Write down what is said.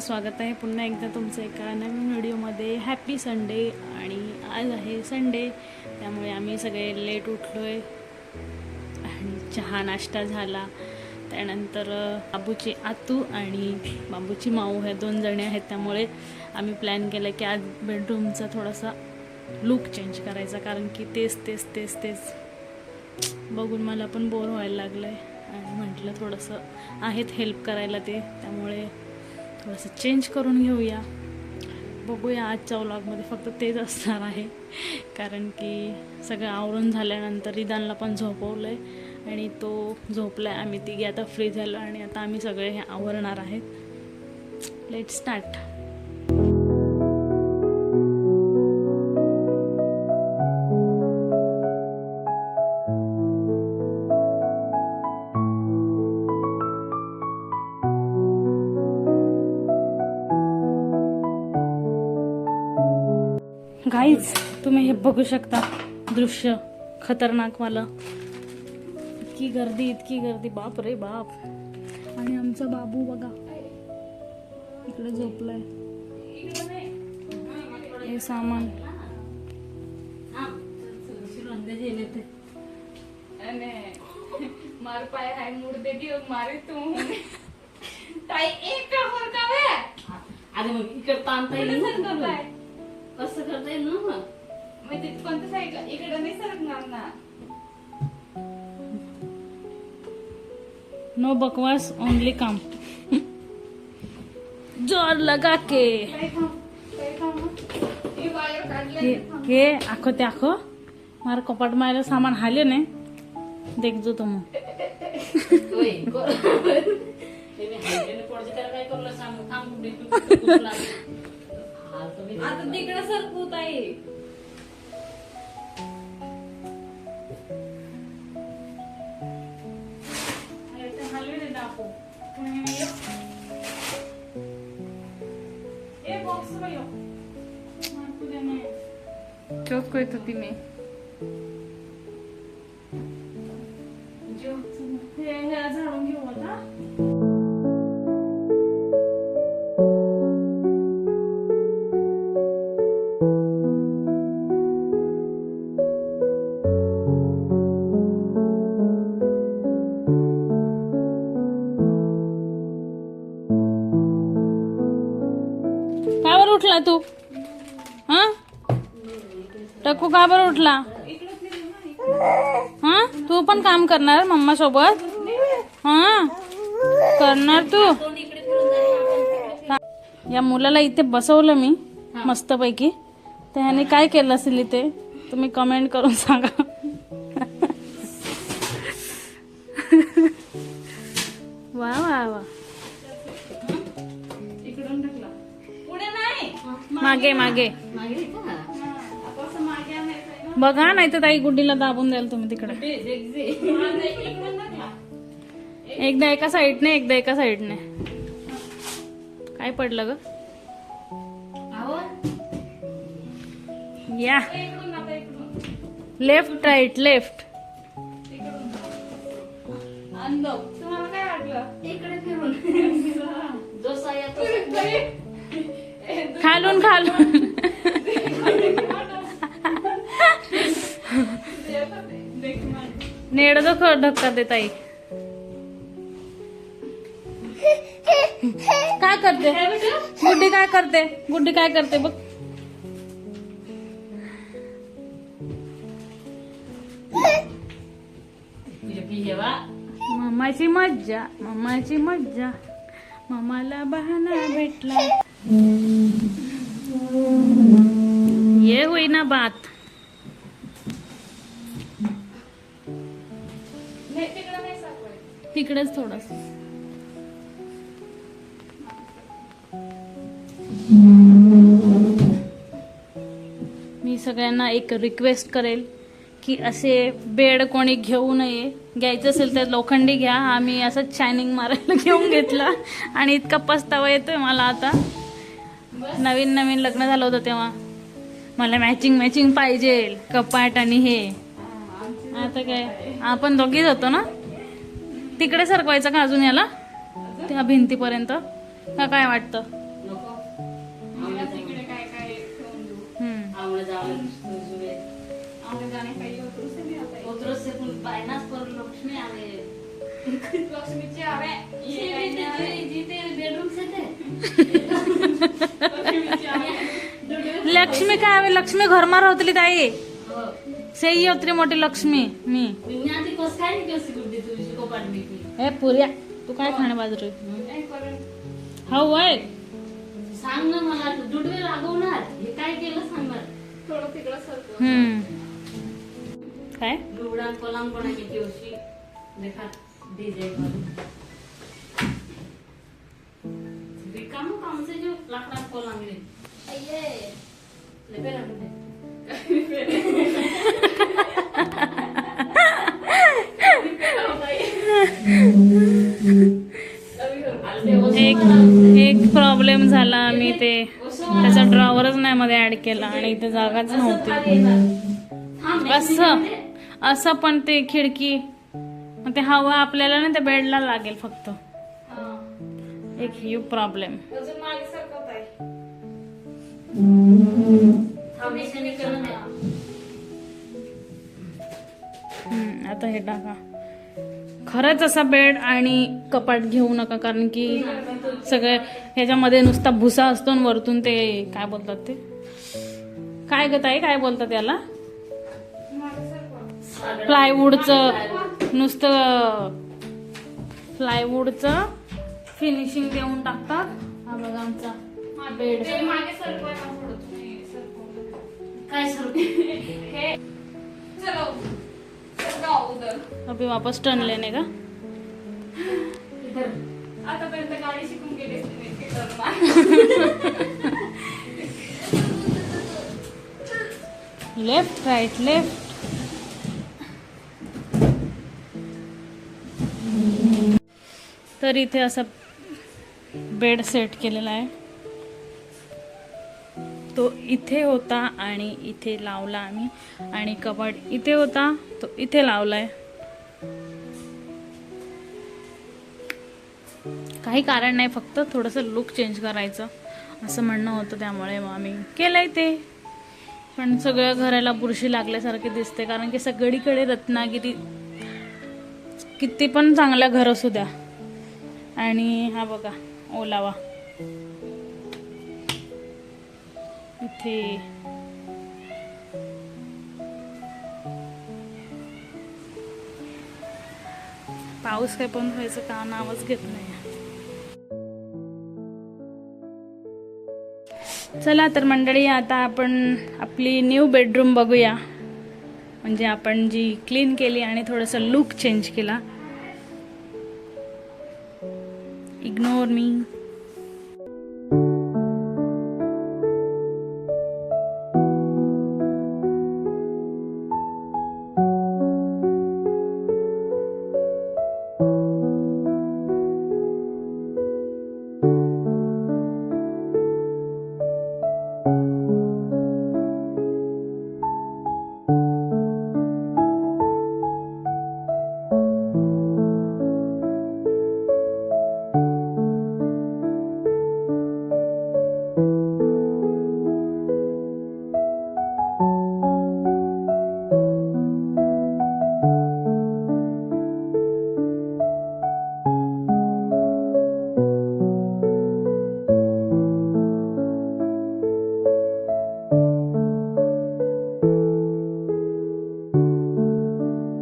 स्वागत आहे पुन्हा एकदा तुमचं एका नवीन व्हिडिओमध्ये. हॅपी संडे आणि आज आहे संडे त्यामुळे आम्ही सगळे लेट उठलो आहे आणि चहा नाश्ता झाला. त्यानंतर बाबूची आतू आणि बाबूची माऊ ह्या दोन जणी आहेत त्यामुळे आम्ही प्लॅन केलं की आज बेडरूमचा थोडासा लुक चेंज करायचा कारण की तेच तेच तेच तेच. बघून मला पण बोर व्हायला लागलं आहे आणि म्हटलं थोडंसं आहेत हेल्प करायला ते त्यामुळे थोडंसं चेंज करून घेऊया. बघूया आजच्या व्लॉगमध्ये फक्त तेच असणार आहे. कारण की सगळं आवरून झाल्यानंतर रिदानला पण झोपवलं आहे आणि तो झोपला आहे आम्ही तिघे आता फ्री झालो आणि आता आम्ही सगळे हे आवरणार आहेत. लेट स्टार्ट गाईज तुम्ही हे बघू शकता दृश्य. खतरनाक वाला. इतकी गर्दी इतकी गर्दी. बाप रे बाप. आणि आमचा बाबू बघा. इकडे झोपलाय. हे सामान. मार पाय मुर्दे मारे तू ताई एक होता अरे मग इकडे ताण ताई कसं करता येईल ना म्हणजे कोणत्या साईड इकडे नाही सरकणार ना. नो बकवास ओनली काम. जोर लगा के. काय खाऊ काय खाऊ मग? ही हे हे आखो ते आखो. मार कपाट मायला सामान हाले ने देखजो तो मग. आता तिकडे सरकू ताई. चोक येत होती मी. बरं उठला तू? हा? टक्कू का बरं उठला. हा? तू पण काम करणार मम्मा सोबत? हा? करणार तू? या मुलाला इथे बसवलं मी मस्तपैकी. तर ह्याने काय केलं असेल इथे? तुम्ही कमेंट करून सांगा. मागे मागे. बघा नाही तर ताई गुड्डीला दाबून द्याल तुम्ही तिकडे. एकदा एका साईडने एकदा एका साईडने. काय पडलं ग? या. लेफ्ट राईट लेफ्ट काय वाटलं? इकडे फिरून. खालून खालून. नेड धक्का दे ताई. काय करते? गुड्डी काय करते? गुड्डी काय करते बघ. मामाची मज्जा मामाची मज्जा. मामाला बहाना भेटला. ये बात। तिकडे नाही सापडत. तिकडेच थोडस. मी सगळ्यांना एक रिक्वेस्ट करेल की असे बेड कोणी घेऊ नये. घ्यायचं असेल तर लोखंडी घ्या. आम्ही असं शायनिंग मारायला घेऊन घेतला. आणि इतका पस्तावा येतोय मला आता. नवीन नवीन लग्न झालं होतं तेव्हा. मला मॅचिंग मॅचिंग पाहिजे कपाट आणि हे. आता काय? आपण दोघीच होतो ना? तिकडे सरकवायचं का अजून याला? त्या भिंतीपर्यंत? का काय वाटतं? लक्ष्मीचे लक्ष्मी काय हवी लक्ष्मी घरमा राहतली ताई. हो सेई होतरी मोठी लक्ष्मी. मी. विज्ञाती कस काय नाही कशी गुड्डी तुझी कोपाट मी हे पुऱ्या तू काय खाणे बाजू हो वय. सांग ना मला दुडवे लागवणार हे काय केलं सांग मला थोडं तिकडं हम्म. काय? लुगडा पलंग जोशी देखा डीजे काम काम से जो लाकड़ा पलंग ले एक एक प्रॉब्लेम झाला मी ते. त्याचा ड्रॉवरच नाही मध्ये ऍड केला आणि इथे जागाच नव्हती. असं असं पण ते खिडकी ते हवा आपल्याला ना त्या बेडला लागेल फक्त. एक यू प्रॉब्लेम आता हे टाका. खरंच असा बेड आणि कपाट घेऊ नका कारण की सगळे ह्याच्यामध्ये नुसता भुसा असतो आणि वरतून ते काय बोलतात ते? काय ग ताई काय बोलतात याला? प्लायवूडचं नुसतं प्लायवूडचं फिनिशिंग देऊन टाकतात. हा बघा आमचा. बेड. काय सर अभि वापस टर्न लेने का? आतापर्यंत गाडी शिकून गेले लेफ्ट राईट लेफ्ट तर इथे असा बेड सेट केलेला आहे. तो इथे होता आणि इथे लावला आम्ही. आणि कपाट इथे होता तो इथे लावलाय. काही कारण नाही फक्त थोडंसं लुक चेंज करायचं. असं म्हणणं होतं त्यामुळे मग आम्ही केलंय ते. पण सगळ्या घराला बुरशी लागल्यासारखे दिसते कारण की सगळीकडे रत्नागिरी किती पण चांगल्या घर असू द्या. आणि हा बघा ओलावा. इथे. पाऊस काय पण व्हायचं का नावच घेत नाही. चला तर मंडळी आता आपण आपली न्यू बेडरूम बघूया. म्हणजे आपण जी क्लीन केली आणि थोडंसं लुक चेंज केला. इग्नोर मी